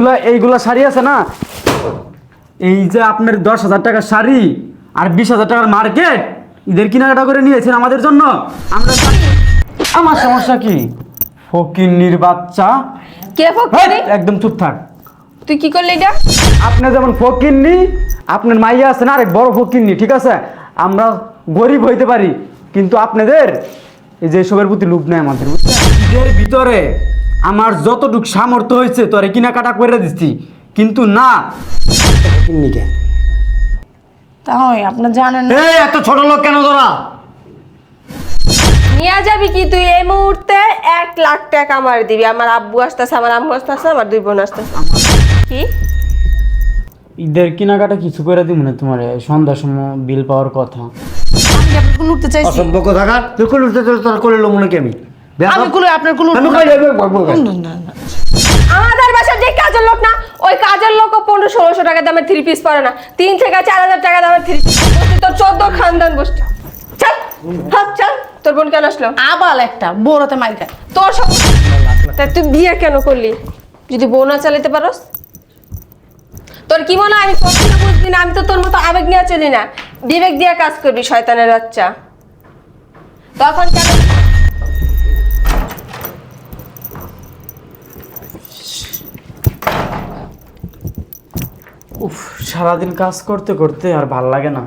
এগুলা এইগুলা শাড়ি আছে না? এই যে আপনার দশ হাজার টাকার শাড়ি আর বিশ হাজার টাকার মার্কেট ঈদের কেনাকাটা করে নিয়েছেন আমাদের জন্য। আমরা আমার সমস্যা কি? ফকিন্নির বাচ্চা। কে একদম চুপ থাক। তুই কি করলি এটা? আপনি যেমন ফকিন্নি আপনার মাইয়া আছে না আরেক বড় ফকিন্নি ঠিক আছে? আমরা গরিব হইতে পারি কিন্তু আপনাদের এই যে এসবের প্রতি লোভ নেই আমাদের বুঝছেন? ঈদের ভিতরে আমার যতটুক সামর্থ্য হয়েছে তোরে কেনাকাটা করে দিচ্ছি। কিন্তু না। তাই আপনার জানেন না। এই এত ছোট লোক কেন তোরা? নিয়ে যাবি কি তুই? এই মুহূর্তে এক লাখ টাকা আমার দিবি। আমার আব্বু আসতেছে আমার আম্মু আসতেছে আমার দুই বোন আসতেছে। কি? ঈদের কেনাকাটা কিছু করে দিব না তোমার। সন্ধ্যার সময় বিল পাওয়ার কথা। আমি কি আপনার কুলুরতে চাইছি? অসভ্য কোথাকার তুই কোন উঠতে তোর করে লো মনে কি আমি? আমি কুলু আপনার কুলুর আমি কই যাবে বকবো না না না আমাদের বাসার যে কাজের লোক না ওই কাজের লোক পনেরো ষোলোশো টাকা দামের থ্রি পিস পরে না। তিন থেকে চার হাজার টাকা দামের থ্রি পিস তোর চোদ্দ খানদান গোষ্ঠী। চল চল। তোর বোন কেন আসলো? আবাল একটা বড়তে মাইর খায়। তোর সব তা তুই বিয়ে কেন করলি? যদি বউ না চালাতে পারোস? তোর কি মনে হয় আমি কখনো বুঝবি না? আমি তো তোর মতো আবেগ নিয়ে চলি না। বিবেক দিয়ে কাজ করবি শয়তানের বাচ্চা। তখন কেন উফ সারাদিন কাজ করতে করতে আর ভালো লাগে না।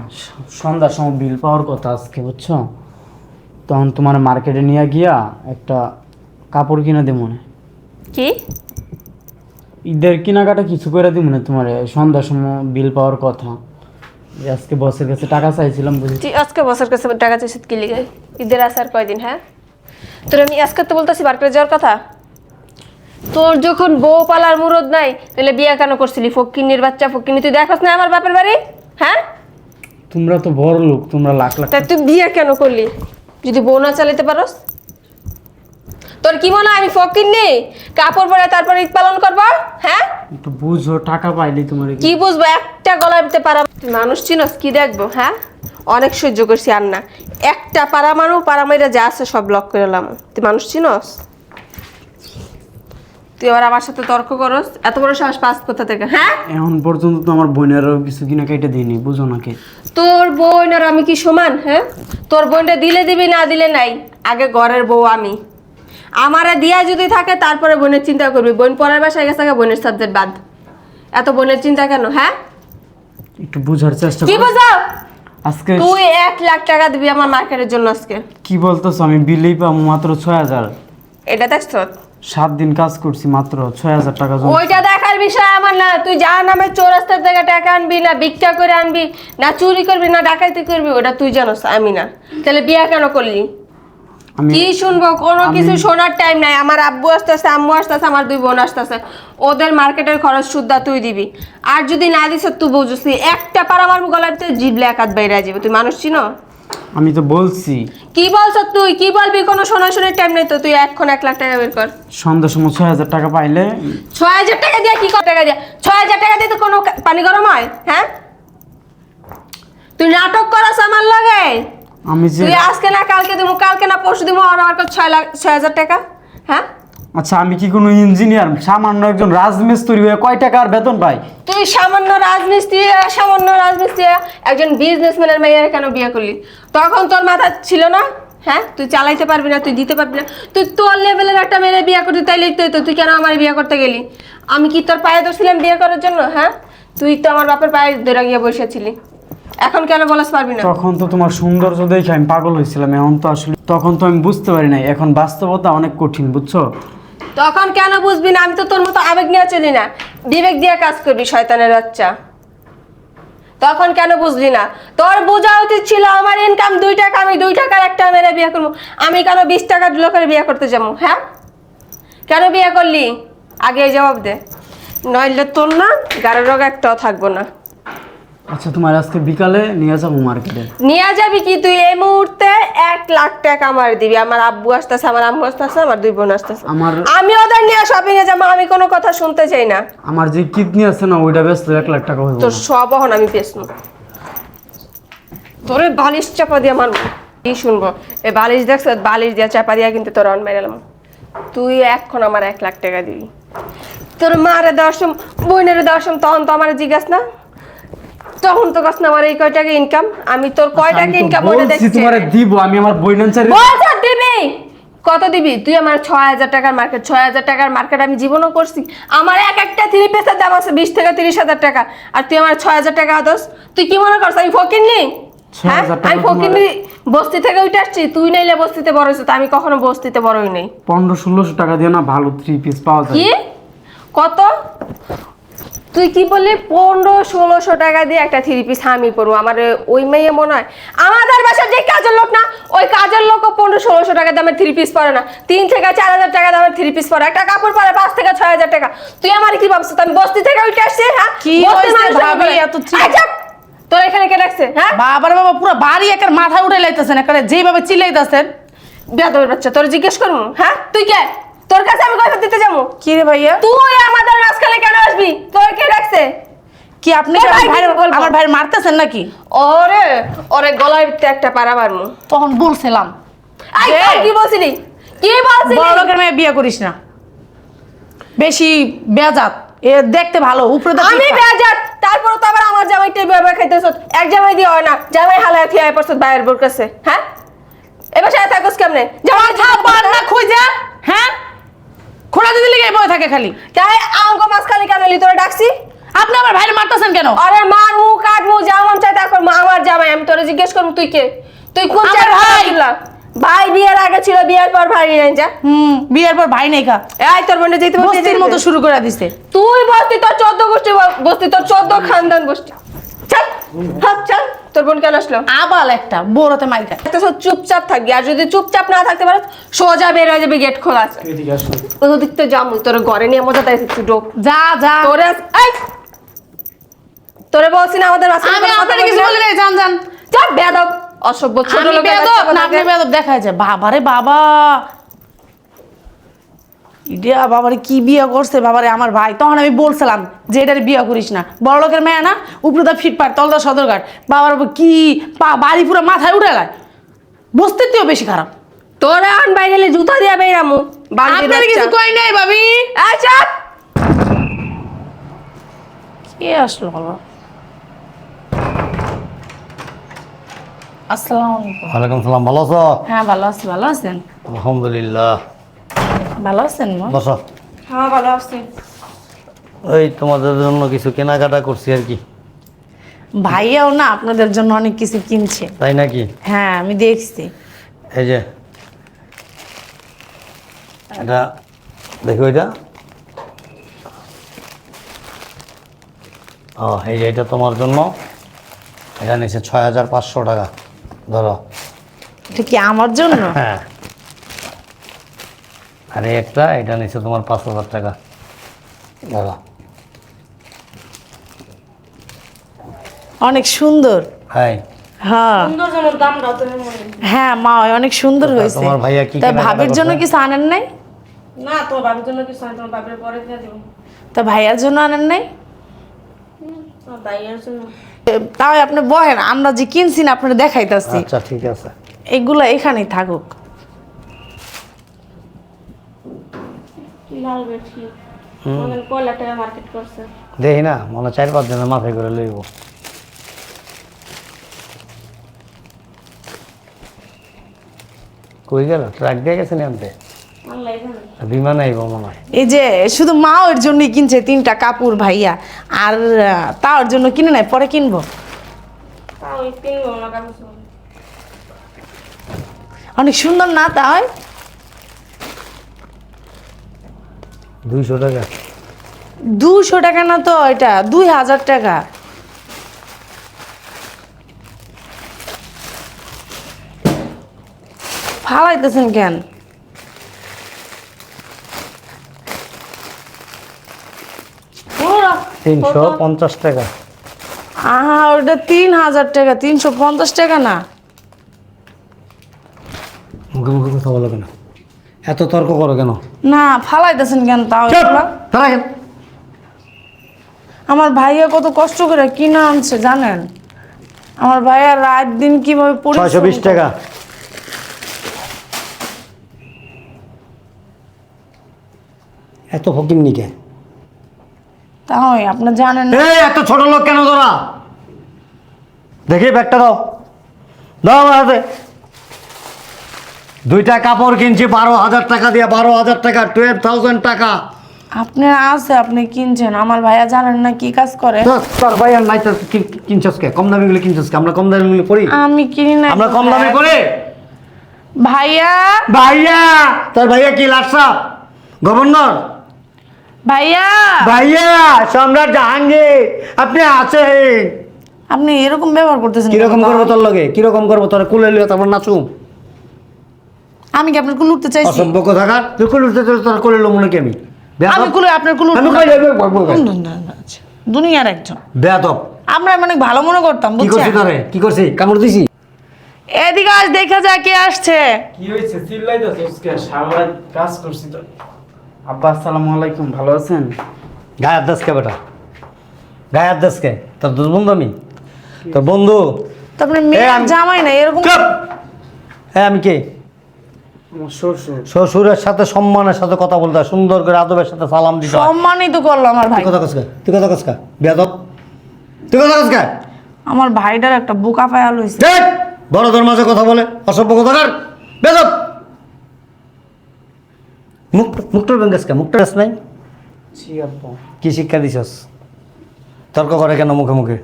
সন্ধ্যার সময় বিল পাওয়ার কথা আজকে বুঝছ? তখন তোমার মার্কেটে নিয়ে গিয়া একটা কাপড় কিনে দেবো মনে কি? ঈদের কেনাকাটা কিছু করে দিব না তোমার সন্ধ্যার সময় বিল পাওয়ার কথা। আজকে বসের কাছে টাকা চাইছিলাম বুঝি। তুই আজকে বছর কাছে টাকা চাইছিস কি লিগে? ঈদের আসার কয়দিন হ্যাঁ? তোর আমি আজকে তো বলতেছি মার্কেটে যাওয়ার কথা। তোর যখন বউ পালার মুরদ নাই তাহলে বিয়ে কেন করছিলি? ফকিন্নির বাচ্চা ফকিন্নি তুই দেখোস না আমার বাপের বাড়ি? হ্যাঁ? তোমরা তো বড় লোক তোমরা লাখ লাখ তা তুই বিয়ে কেন করলি? যদি বউ না চালাতে পারোস? তোর কি মনে হয় আমি ফকিন্নি? কাপড় পরে তারপর ঈদ পালন করব? হ্যাঁ? একটু বুঝো টাকা পাইলি তোমার কি বুঝব? একটা গলা দিতে পারা তুই মানুষ চিনস কি দেখব হ্যাঁ? অনেক সহ্য করছি আর না। একটা পাড়া মারু পাড়া মাইরা যা আছে সব লক করে এলাম তুই মানুষ চিনস? তুই আবার আমার সাথে তর্ক করস? এত বড় সাহস পাস কোথা থেকে হ্যাঁ? এখন পর্যন্ত তো আমার বোনেরও কিছু কিনা কেটে দিইনি বুঝো নাকি তোর বোন আর আমি কি সমান হ্যাঁ? তোর বোনটা দিলে দিবি না দিলে নাই। আগে ঘরের বউ আমি। আমারে দিয়া যদি থাকে তারপরে বোনের চিন্তা করবি। বোন পরের বাসায় গেছে আগে বোনের সাবজেক্ট বাদ। এত বোনের চিন্তা কেন হ্যাঁ? একটু বুঝার চেষ্টা কি বোঝাও? আজকে তুই এক লাখ টাকা দিবি আমার মার্কেটের জন্য আজকে। কি বলতেছো আমি বিলেই পাবো মাত্র ছয় হাজার। এটা দেখছ সাত দিন কাজ করছি মাত্র ছয় হাজার টাকা ওইটা দেখার বিষয় আমার না তুই যা নামে চৌরাস্তার থেকে টাকা আনবি না ভিক্ষা করে আনবি না চুরি করবি না ডাকাতি করবি ওটা তুই জানোস আমি না। তাহলে বিয়া কেন করলি? কি শুনব? কোনো কিছু শোনার টাইম নাই। আমার আব্বু আসতেছে আম্মু আসতেছে আমার দুই বোন আসতেছে। ওদের মার্কেটের খরচ সুদ্ধা তুই দিবি। আর যদি না দিস তুই বুঝছিস একটা পার আমার গলার তো জিবলে একাত বাইরে যাবে তুই মানুষ চিনো? আমি তো বলছি। কি বলছ তুই? কি বলবি? কোনো শোনাশুনির টাইম নেই তো। তুই এখন এক লাখ টাকা বের কর। সন্ধ্যার সময় ছয় হাজার টাকা পাইলে ছয় হাজার টাকা দিয়ে কি কত টাকা দিয়ে? ছয় হাজার টাকা দিয়ে তো কোনো পানি গরম হয় হ্যাঁ? তুই নাটক করস আমার লাগে? আমি যে তুই আজকে না কালকে দিব কালকে না পরশু দিব আর আমার কাছে ছয় লাখ ছয় হাজার টাকা হ্যাঁ? আচ্ছা আমি কি কোনো ইঞ্জিনিয়ার সামান্য একজন রাজমিস্ত্রি হয়ে কয় টাকার বেতন পাই? তুই সামান্য রাজমিস্ত্রি সামান্য রাজমিস্ত্রি একজন বিজনেসম্যানের মেয়ের কেন বিয়ে করলি? তখন তোর মাথা ছিল না? হ্যাঁ? তুই চালাইতে পারবি না তুই দিতে পারবি না। তুই তোর লেভেলের একটা মেয়ে বিয়ে করতে তাইলে তো তুই কেন আমার বিয়ে করতে গেলি? আমি কি তোর পায়ে ধরছিলাম বিয়ে করার জন্য? হ্যাঁ? তুই তো আমার বাপের পায়ে ধরে গিয়ে বসেছিলি। এখন কেন বলাস পারবি না? তখন তো তোমার সৌন্দর্য দেখে আমি পাগল হয়েছিলাম এখন তো আসলে তখন তো আমি বুঝতে পারি নাই। এখন বাস্তবতা অনেক কঠিন বুঝছ? তখন কেন বুঝবি না? আমি তো তোর মতো আবেগ নিয়ে চলি না। বিবেক দিয়ে কাজ করবি, শয়তানের বাচ্চা। তখন কেন বুঝলি না? তোর বোঝা উচিত ছিল আমার ইনকাম দুই টাকা, আমি দুই টাকার একটা মেরে বিয়ে করব। আমি কেন বিশ টাকা লোকের বিয়ে করতে যাব হ্যাঁ? কেন বিয়ে করলি? আগে জবাব দে। নইলে তোর না গাড়ো রোগ একটাও থাকব না। আচ্ছা তোমার আজকে বিকালে নিয়ে যাব মার্কেটে। নিয়ে যাবি কি তুই? এই মুহূর্তে এক লাখ টাকা আমার দিবি। আমার আব্বু আসতেছে আমার আম্মু আসতেছে আমার দুই বোন আসতেছে। আমার আমি ওদের নিয়ে শপিং এ যাব আমি কোনো কথা শুনতে চাই না। আমার যে কিডনি আছে না ওইটা ব্যস্ত এক লাখ টাকা হইব তোর সব বহন আমি পেছনু তোরে বালিশ চাপা দিয়ে আমার কি শুনব? এ বালিশ দেখছ বালিশ দিয়ে চাপা দিয়া কিন্তু তোর অন মেরালাম তুই এখন আমার এক লাখ টাকা দিবি। তোর মারে সময় বোনের সময় তখন তো আমার জিজ্ঞাস না? তখন তো কাছ না আমার এই কয় টাকা ইনকাম আমি তোর কয় টাকা ইনকাম ওটা দেখছি? তোমারে দিব আমি আমার বলছ দিবি? কত দিবি? তুই আমার ছয় হাজার টাকার মার্কেট ছয় হাজার টাকার মার্কেট আমি জীবনও করছি। আমার এক একটা থ্রি পিসের দাম আছে বিশ থেকে তিরিশ হাজার টাকা। আর তুই আমার ছয় হাজার টাকা দোস তুই কি মনে করছ আমি ফকির নি হ্যাঁ? 6,000 টাকা আমি ফকির বস্তি থেকে উঠে আসছি। তুই নাইলে বস্তিতে বড় হয়েছিস আমি কখনো বস্তিতে বড় হই নাই। পনেরো ষোলোশো টাকা দিয়ে না ভালো থ্রি পিস পাওয়া যায়। কি? কত? তুই কি বললি? পনেরো ষোলোশো টাকা দিয়ে একটা থ্রি পিস আমি পরবো। আমার ওই মেয়ে মনে হয় আমাদের বাসার যে কাজের লোক না ওই কাজের লোকও পনেরো ষোলোশো টাকা দামের থ্রি পিস পরে না। তিন থেকে চার হাজার টাকা দামের থ্রি পিস পরে। একটা কাপড় পরে পাঁচ থেকে ছয় হাজার টাকা। তুই আমার কি ভাবছিস? আমি বস্তি থেকে উঠে আসছি হ্যাঁ? কি ভাবি, এত! তোর এখানে কে রাখছে হ্যাঁ? বাবার বাবা পুরো বাড়ি একার মাথায় উঠে লাইতেছেন একারে যেভাবে চিল্লাইতেছেন বেদবের বাচ্চা তোর জিজ্ঞেস করব হ্যাঁ? তুই কে? তোর কাছে আমি দিতে যাব? কি রে ভাইয়া? তুই আমাদের মাঝখানে কেন আসবি? তোর কে রাখছে কি আপনি আমার ভাই মারতেছেন নাকি? ওরে ওরে গলায় একটা পাড়া মারমু। তখন বলছিলাম। আই কি বলছিলি? কি বলছিলি? বড় লোকের মেয়ে বিয়ে করিস না। বেশি বেজাত। এ দেখতে ভালো উপরে আমি বেজাত। তারপর তো আবার আমার জামাইটা বিয়ে খাইতেছ। এক জামাই দিয়ে হয় না। জামাই হালায় থিয়া পড়ছ বাইরের বোর কাছে হ্যাঁ? এবার সাথে থাকস কেমনে? জামাই পার না খুঁজা হ্যাঁ খোলা বয়ে থাকে খালি। তাই আঙ্গ মাছ খালি কেন তোরা ডাকছি? আপনি আমার ভাইয়ের মারতেছেন কেন? আরে মার মু কাট মু যেমন চাই তারপর মা আমার জামাই আমি তোরে জিজ্ঞেস করব তুই কে? তুই কোন জায়গায় ভাই। ভাই বিয়ের আগে ছিল বিয়ের পর ভাই নাই যা। হুম বিয়ের পর ভাই নেই কা এই তোর বোনে যেতে বস্তির মতো শুরু করে দিছে। তুই বসতি তোর চোদ্দ গোষ্ঠী ব- বসতি তোর চোদ্দ খানদান গোষ্ঠী। চল হাত চল তোর বোন কেন আসলো? আবাল একটা বড়তে মাইর খায়। একটা সব চুপচাপ থাকবি আর যদি চুপচাপ না থাকতে পারো সোজা বের হয়ে যাবে গেট খোলা আছে। এদিকে আসো। ওদিক তো জামু তোর ঘরে নিয়ে মজা তাই একটু ডোক। যা যা। তোরে এই! তোরে বলছি না আমাদের মাঝখানে আমি আপনার কিছু বলি নাই জান জান চল বেয়াদব। অসভ্য ছোট লোকের বেদব না আপনি। বেদব দেখা যায়। বাবারে বাবা। ইডিয়া বাবারে কি বিয়ে করছে বাবারে আমার ভাই। তখন আমি বলছিলাম যে এটার বিয়ে করিস না। বড় লোকের মেয়ে না উপরে দা ফিটপাট তলদা সদরঘাট। বাবার কি পা বাড়ি পুরো মাথায় উঠে লায় বস্তিতেও বেশি খারাপ। তোরে আন বাইরে জুতা দিয়া বেরামু আপনার কিছু কই নাই ভাবি? চাপ! কে আসলো বাবা? আসসালামু আলাইকুম। ওয়ালাইকুম সালাম ভালো আছো? হ্যাঁ ভালো আছি ভালো আছেন? আলহামদুলিল্লাহ। ভালো আছেন মা? বসো। হ্যাঁ ভালো আছি। ওই তোমাদের জন্য কিছু কেনাকাটা করছি আর কি। ভাইয়াও না আপনাদের জন্য অনেক কিছু কিনছে। তাই নাকি? হ্যাঁ আমি দেখছি। এই যে এটা দেখো এটা। ও এই যে এটা তোমার জন্য। এটা নিচ্ছে ছয় হাজার পাঁচশো টাকা। ধরো। এটা কি আমার জন্য? হ্যাঁ। আর একটা এটা নিচ্ছে তোমার পাঁচ হাজার টাকা। ধরো অনেক সুন্দর। হ্যাঁ। হ্যাঁ হ্যাঁ মা অনেক সুন্দর হয়েছে। তোমার ভাইয়া কি তা ভাবির জন্য কিছু আনেন নাই? না তোমার বাবার জন্য কিছু আমি তোমার বাবার পরে দিয়ে দেবো। তা ভাইয়ার জন্য আনেন নাই? তোমার জন্য। তাও আপনি বহেন আমরা যে কিনছি না আপনার দেখাইতাছি। আচ্ছা ঠিক আছে। এগুলো এখানেই থাকুক। লাল বেঠি মনে কয়লা টাকা মার্কেট করছে। দেখি না মনে চার পাঁচ জনের মাথায় করে লইব। কই গেল? ট্রাক দিয়ে গেছে আনতে? বিমানে আইব মনে হয়। এই যে শুধু মা ওর জন্যই কিনছে তিনটা কাপড় ভাইয়া আর আহ, তার জন্য কিনে নাই পরে কিনবো? অনেক সুন্দর না তাই দুইশো টাকা। দুশো টাকা না তো এটা? দুই হাজার টাকা। ফালাইতেছেন কেন? তিনশো পঞ্চাশ টাকা। আহা ওটা তিন হাজার টাকা তিনশো পঞ্চাশ টাকা না। মুখে মুখে কথা বলো কেন? এত তর্ক করো কেন? না ফালাইতেছেন কেন তাও এগুলা? তারা কেন আমার ভাইয়া কত কষ্ট করে কিনা আনছে জানেন? আমার ভাইয়া রাত দিন কীভাবে ছয়শো পরিশ্রম বিশ করে। টাকা। এত ফকির নিকে তাই আপনি জানেন না। এই এত ছোট লোক কেন তোরা? দেখি ব্যাগটা দাও। দাও আমার হাতে। দুইটা কাপড় কিনছি বারো হাজার টাকা দিয়ে বারো হাজার টাকা টুয়েলভ থাউজেন্ড টাকা। আপনি আছে আপনি কিনছেন। আমার ভাইয়া জানেন না কি কাজ করে। তোর ভাই আর নাই তো কিনছস কে? কম দামি গুলো কিনছস কে? আমরা কম দামি গুলো করি আমি কিনি না আমরা কম দামি করি ভাইয়া? ভাইয়া! তোর ভাইয়া কি লাটসাপ? গভর্নর? ভাইয়া? ভাইয়া সম্রাট জাহাঙ্গীর আপনি আছেন? আপনি এরকম ব্যবহার করতেছেন কীরকম? করব তোর লগে? কীরকম করব তোর? কুলে লিও তারপর নাচুম। আমি কি আপনার কুল উঠতে চাইছি? অসভ্য কোথাকার তুই কুলে উঠতে চাইছিস, তোর কুলে লো মনে কি আমি? আমি কুলে আপনার কুল আমি কই যাব বকবো কেন? আচ্ছা, দুনিয়ার একজন। বেয়াদব। আমরা অনেক ভালো মনে করতাম কি করছি বুঝছেন? তোরে কি করছি কামড় দিছি এদিকে আজ দেখা যায় কে আসছে। কি হয়েছে? চিল্লাইতেছিস কে সারা কাজ করছি তো। আব্বা আসসালামু আলাইকুম। ভালো আছেন? গায়ের দাসকে বেটা? গায়ের দাসকে তোর দুধ বন্ধু আমি? তোর বন্ধু? তারপরে এ, মেয়ে জামাই না এরকম হ্যাঁ আমি কে? শ্বশুরের সাথে সম্মানের সাথে কথা বলতে হয় সুন্দর করে আদবের সাথে সালাম দিতে হয়। সম্মানিত করল আমার ভাই। তুই কথা কসকা তুই কথা কসকা বেয়াদব। তুই কথা কসকা আমার ভাইটার একটা বুকা পায়া লইছে দেখ বড়দের মাঝে কথা বলে অসভ্য কথাকার বেদব মুখ মুখটার বেঙ্গাসকা মুখটা গাছ নাই? কি শিক্ষা দিছস? তর্ক করে কেন মুখে মুখে?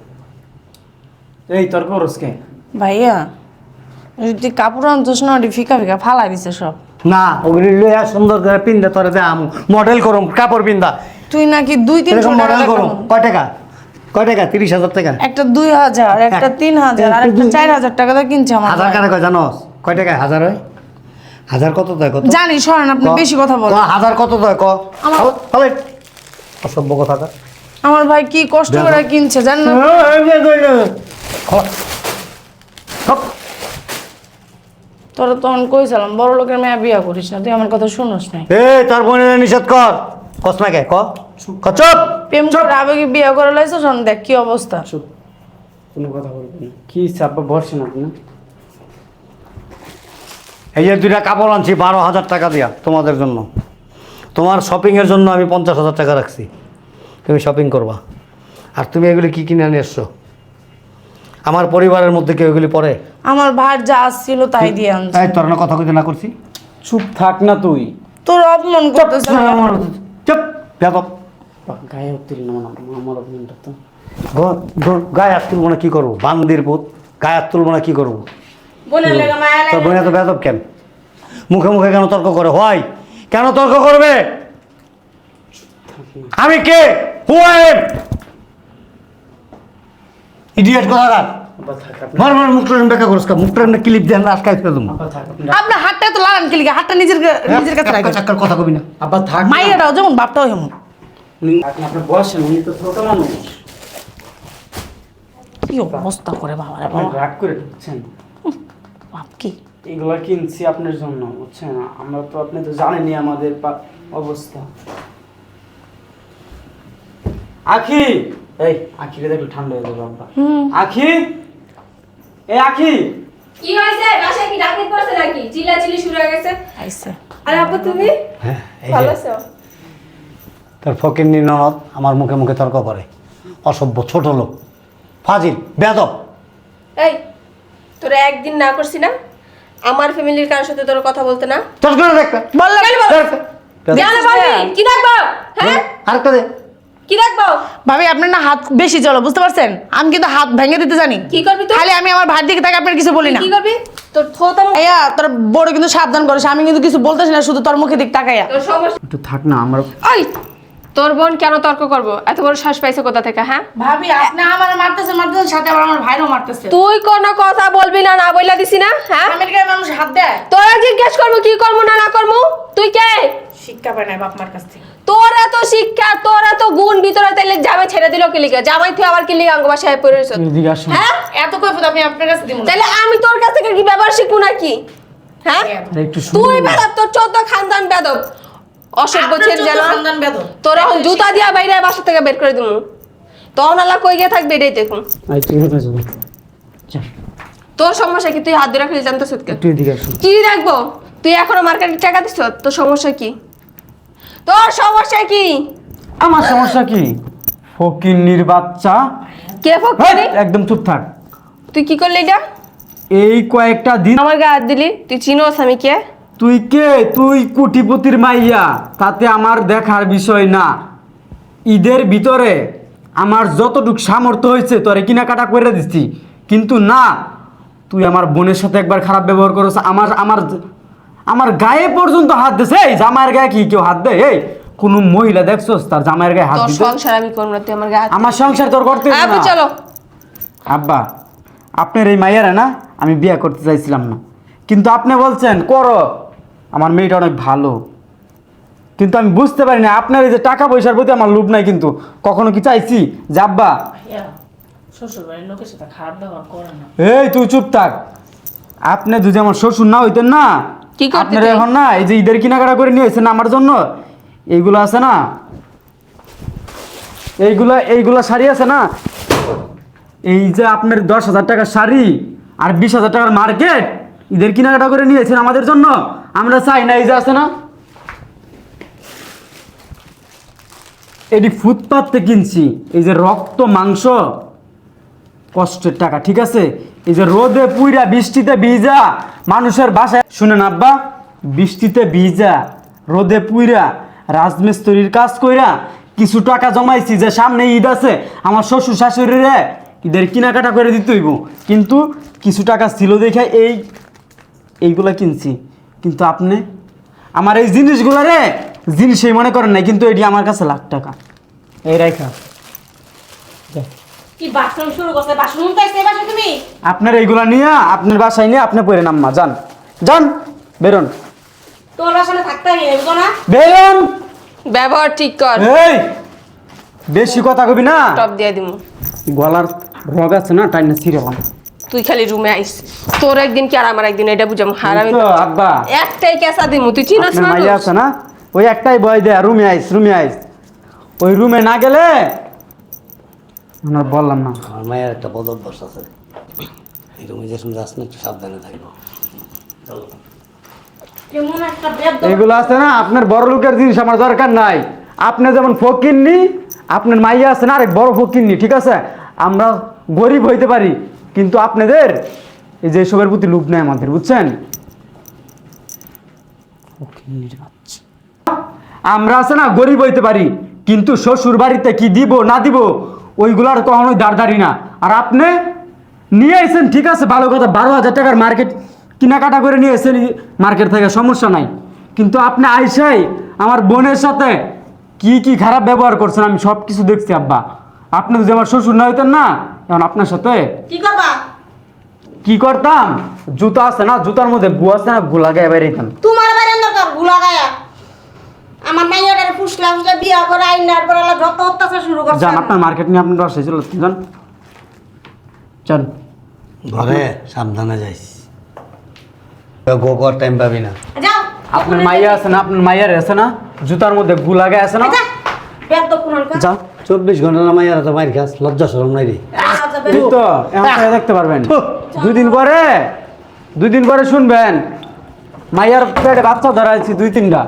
এই তর্ক করস কে? ভাইয়া যদি কাপড় আনতোস না ওটি ফিকা ফিকা ফালাই দিছে সব। না ওগুলি লইয়া সুন্দর করে পিন্দা তোরে দে আম মডেল করুম কাপড় পিন্দা। তুই নাকি দুই তিনশো এরকম মডেল করুম। কয় টাকা? কয় টাকা? তিরিশ হাজার টাকা? একটা দুই হাজার একটা তিন হাজার আর একটা চার হাজার টাকা দিয়ে কিনছে আমার হাজার। কানে কয় জানোস? কয় টাকা হাজার হয়? হাজার কত দেয় কত? জানি সরেন আপনি বেশি কথা বলেন। হাজার কত দেয় ক? আমার-। অসভ্য কথা আমার ভাই কি কষ্ট করে কিনছে জান না? তোরা তখন কইছিলাম বড় লোকের মেয়ে বিয়া করিস না তুই আমার কথা শুনোস নাই। এই তোর বোনের নিষেধ কর। কস না কে ক? চুপ। প্রেম করে আবেগে বিয়া করে লাইছো শোন দেখ কি অবস্থা। চুপ। কোনো কথা বলবেন না। কি আব্বা বসেন আপনি? এই যে দুইটা কাপড় আনছি বারো হাজার টাকা দিয়া তোমাদের জন্য। তোমার শপিংয়ের জন্য আমি পঞ্চাশ হাজার টাকা রাখছি। তুমি শপিং করবা। আর তুমি এগুলি কি কিনে নিয়ে এসছো? আমার পরিবারের মধ্যে কেউ এগুলি পড়ে? আমার ভাই যা ছিল তাই দিয়ে আনছে। এই তোর না কথা কইতে না করছি? চুপ থাক না তুই। তোর অপমান করতেছে। চুপ বেদব গায়ে উত্তীর্ণ না আমার অভিমানটা তো। গ- গ- গায়ে হাত তুলবো না কি করব? বান্দির পুত গায়ে হাত তুলবো না কি করব? বোনের লেগে মায়া তোর লাগে। বোন এত বেদব কেন? মুখে মুখে কেন তর্ক করে? হয় কেন তর্ক করবে? আমি কে? হু আই এম ইডিয়েট আপনি মার মার মুখটা বেকা করছ মুখটা এমনি ক্লিপ দিয়ে আমরা আটকাই ফেলে দেবো আপনি হাতটা তো লাগান কি লিগা? হাতটা নিজের নিজের কাছে রাখেন। চাক্কার কথা কবি না। আব্বা থাক। মাইয়াটাও যেমন বাপটাও হেমন। আপনি বসেন উনি তো ছোট মানুষ। কি অবস্থা করে বাবা আপনি রাগ করে ঢুকছেন বাপ কি? এগুলো কিনছি আপনার জন্য বুঝছেন? আমরা তো আপনি তো জানেনই আমাদের অবস্থা। আখি! এই দেখলে ঠান্ডা হয়ে যাবে আখি? এই আখি! কি হয়েছে? বাসায় কি ডাকিত পড়ছে নাকি? চিল্লাচিল্লি শুরু হয়ে গেছে। আইছে আরে আব্বু তুমি? হ্যাঁ ভালো আছো? তোর ফকির ননদ আমার মুখে মুখে তর্ক করে। অসভ্য ছোট লোক। ফাজিল বেদব এই তোরা একদিন না করছি না? আমার ফ্যামিলির কারোর সাথে তোর কথা বলতে না? চট করে দেখবে বল? কেন কি রাখব হ্যাঁ আরেকটা দে। কি রাখব? ভাবি আপনার না হাত বেশি চলো বুঝতে পারছেন? আমি কিন্তু হাত ভেঙে দিতে জানি। কি করবি তুই? খালি আমি আমার ভাই দিকে তাকে আপনার কিছু বলি না। কি করবি? তোর আইয়া তোর বড় কিন্তু সাবধান করিস আমি কিন্তু কিছু বলতেছি না শুধু তোর মুখে দিক তাকাইয়া। তোর সমস্যা একটু থাক না আমরা ওই তোর বোন কেন তর্ক করব? এত বড় শ্বাস পাইছে কোথা থেকে হ্যাঁ? ভাবি আপনি আমার মারতেছেন মারতেছেন সাথে আবার আমার ভাইরও মারতেছে। তুই কোনো কথা বলবি না না বইলা দিছি না হ্যাঁ? আমেরিকার মানুষ হাত দেয়। তোরা জিজ্ঞেস করব কি করব না না করব? তুই কে? শিক্ষা পায় না বাপ মার কাছ থেকে। তোর এত শিক্ষা তোর এত গুণ ভিতরে তাইলে জামাই ছেড়ে দিল কি লিখে জামাই তুই আবার কি লিখে বাসায় আসুন হ্যাঁ? এত কৈফত আমি আপনার কাছে দিব না। তাহলে আমি তোর কাছ থেকে কি ব্যবহার শিখব নাকি? হ্যাঁ? তুই বেদব তোর চোদ্দ খানদান বেদব। অসভ্য ছেলে তোর এখন জুতা দিয়া বাইরে বাসা থেকে বের করে দিবো তখন আল্লাহ কই গিয়ে থাকবে এটাই দেখুন। তোর সমস্যা কি? তুই হাত ধরে খেলে জানতো কি? রাখব তুই এখনও মার্কেটে টাকা দিছ? তোর সমস্যা কি? তোর সমস্যা কি? আমার সমস্যা কি? ফকিন্নির বাচ্চা। কে হেই, একদম চুপ থাক। তুই কি করলি এটা? এই কয়েকটা দিন আমার গায়ে হাত দিলি। তুই চিনোস আমি কে? তুই কে? তুই কুটিপতির মাইয়া। তাতে আমার দেখার বিষয় না। ঈদের ভিতরে আমার যতটুক সামর্থ্য হয়েছে তোরে কেনাকাটা করে দিচ্ছি। কিন্তু না তুই আমার বোনের সাথে একবার খারাপ ব্যবহার করেছ আমার আমার আমার গায়ে পর্যন্ত হাত দিছে। এই জামাইয়ের গায়ে কি কেউ হাত দেয়? এই কোন মহিলা দেখছোস তার জামাইয়ের গায়ে হাত তোর দিতে? সংসার আমি করব না তুই আমার গায়ে হাত আমার সংসার তোর করতে হবে না। চলো। আব্বা আপনার এই মাইয়ারা না আমি বিয়ে করতে চাইছিলাম না। কিন্তু আপনি বলছেন করো। আমার মেয়েটা অনেক ভালো। কিন্তু আমি বুঝতে পারি না আপনার এই যে টাকা পয়সার প্রতি আমার লোভ নাই কিন্তু। কখনো কি চাইছি? যে আব্বা শ্বশুর বাড়ির লোকের সাথে খারাপ ব্যবহার করে না। এই তুই চুপ থাক। আপনি যদি আমার শ্বশুর না হইতেন না কি করতে আপনার? এখন না এই যে ঈদের কেনাকাটা করে নিয়ে এসেছেন আমার জন্য এইগুলো আছে না? এইগুলা এইগুলা শাড়ি আছে না? এই যে আপনার দশ হাজার টাকার শাড়ি আর বিশ হাজার টাকার মার্কেট ঈদের কেনাকাটা করে নিয়েছেন আমাদের জন্য আমরা চাই না এই যে আছে না? এটি ফুটপাথতে কিনছি এই যে রক্ত মাংস কষ্টের টাকা ঠিক আছে? এই যে রোদে পুইরা বৃষ্টিতে ভিজা, মানুষের বাসায় শুনেন আব্বা, বৃষ্টিতে ভিজা, রোদে পুইরা, রাজমিস্ত্রির কাজ কইরা কিছু টাকা জমাইছি যে সামনে ঈদ আছে, আমার শ্বশুর শাশুড়িরে ঈদের কেনাকাটা করে দিতে হইব। কিন্তু কিছু টাকা ছিল দেখে এই এইগুলা কিনছি। কিন্তু আপনি আমার এই জিনিসগুলো রে, জিনিসই মনে করেন নাই, কিন্তু এটি আমার কাছে লাখ টাকা। এই রেখা কি বাথরুম শুরু করছে? বাসন উঠাইছে বাসা তুমি? আপনার এইগুলা নিয়ে আপনার বাসায় নিয়ে আপনি পরে নাম্মা যান। যান বেরোন। তোর বাসায় থাকতে না। বেরোন! ব্যবহার ঠিক কর। এই! বেশি কথা কবি না। টপ দিয়ে দিমু। গলার রগ আছে না টাইনে ছিঁড়েলাম তুই খালি রুমে আইস। তোর একদিন কি আর আমার একদিন এটা বুঝাম। হার আমি তো আব্বা। একটাই কেসা দিমু। তুই চিনস না মাইয়া আছে না? ওই একটাই বয় দেয় রুমে আইস রুমে আইস। ওই রুমে না গেলে আমরা বললাম না। আমার মায়ের একটা বদ অভ্যাস আছে। এরকম যে সময় যাস না একটু সাবধানে থাকব। এগুলো আছে না আপনার বড় লোকের জিনিস আমার দরকার নাই। আপনি যেমন ফকিরনি আপনার মাইয়া আছে না আরেক বড় ফকিরনি ঠিক আছে? আমরা গরিব হইতে পারি কিন্তু আপনাদের এই যে এসবের প্রতি লোভ নেই আমাদের বুঝছেন? আমরা আছে না গরিব হইতে পারি কিন্তু শ্বশুর বাড়িতে কি দিব না দিব ওইগুলার কখনোই দাঁড় না। আর আপনি নিয়ে এসেছেন ঠিক আছে ভালো কথা বারো হাজার টাকার মার্কেট কেনাকাটা করে নিয়ে এসেছেন মার্কেট থেকে সমস্যা নাই। কিন্তু আপনি আইসাই আমার বোনের সাথে কি কি খারাপ ব্যবহার করছেন আমি সব কিছু দেখছি আব্বা। আপনি যদি আমার শ্বশুর না হইতেন না এখন আপনার সাথে কি করবা? কি করতাম? জুতা আছে না জুতার মধ্যে গু আছে না গুলা গায়ে বেরিয়েতাম তোমার বাইরে দরকারগুলা গায়া আমার মাইয়াটার ফুসলা ফুসলা বিয়া করে আইনার পর আলা যত অত্যাচার শুরু করছে। যান আপনার মার্কেট নিয়ে আপনার বাসায় চলে যান যান ঘরে সাবধানে যাইস। গো কর টাইম পাবি না। যাও। আপনার মাইয়া আছে না? আপনার মাইয়ার আছে না? জুতার মধ্যে গু লাগায় আছে না? যা তো কোন যা। চব্বিশ ঘণ্টা মাইয়ার তো মাইর খাস লজ্জা সরম নাই রে। তো এমন দেখতে পারবেন। দুই দিন পরে দুই দিন পরে শুনবেন। মাইয়ার পেটে বাচ্চা ধরা আছে দুই তিনটা।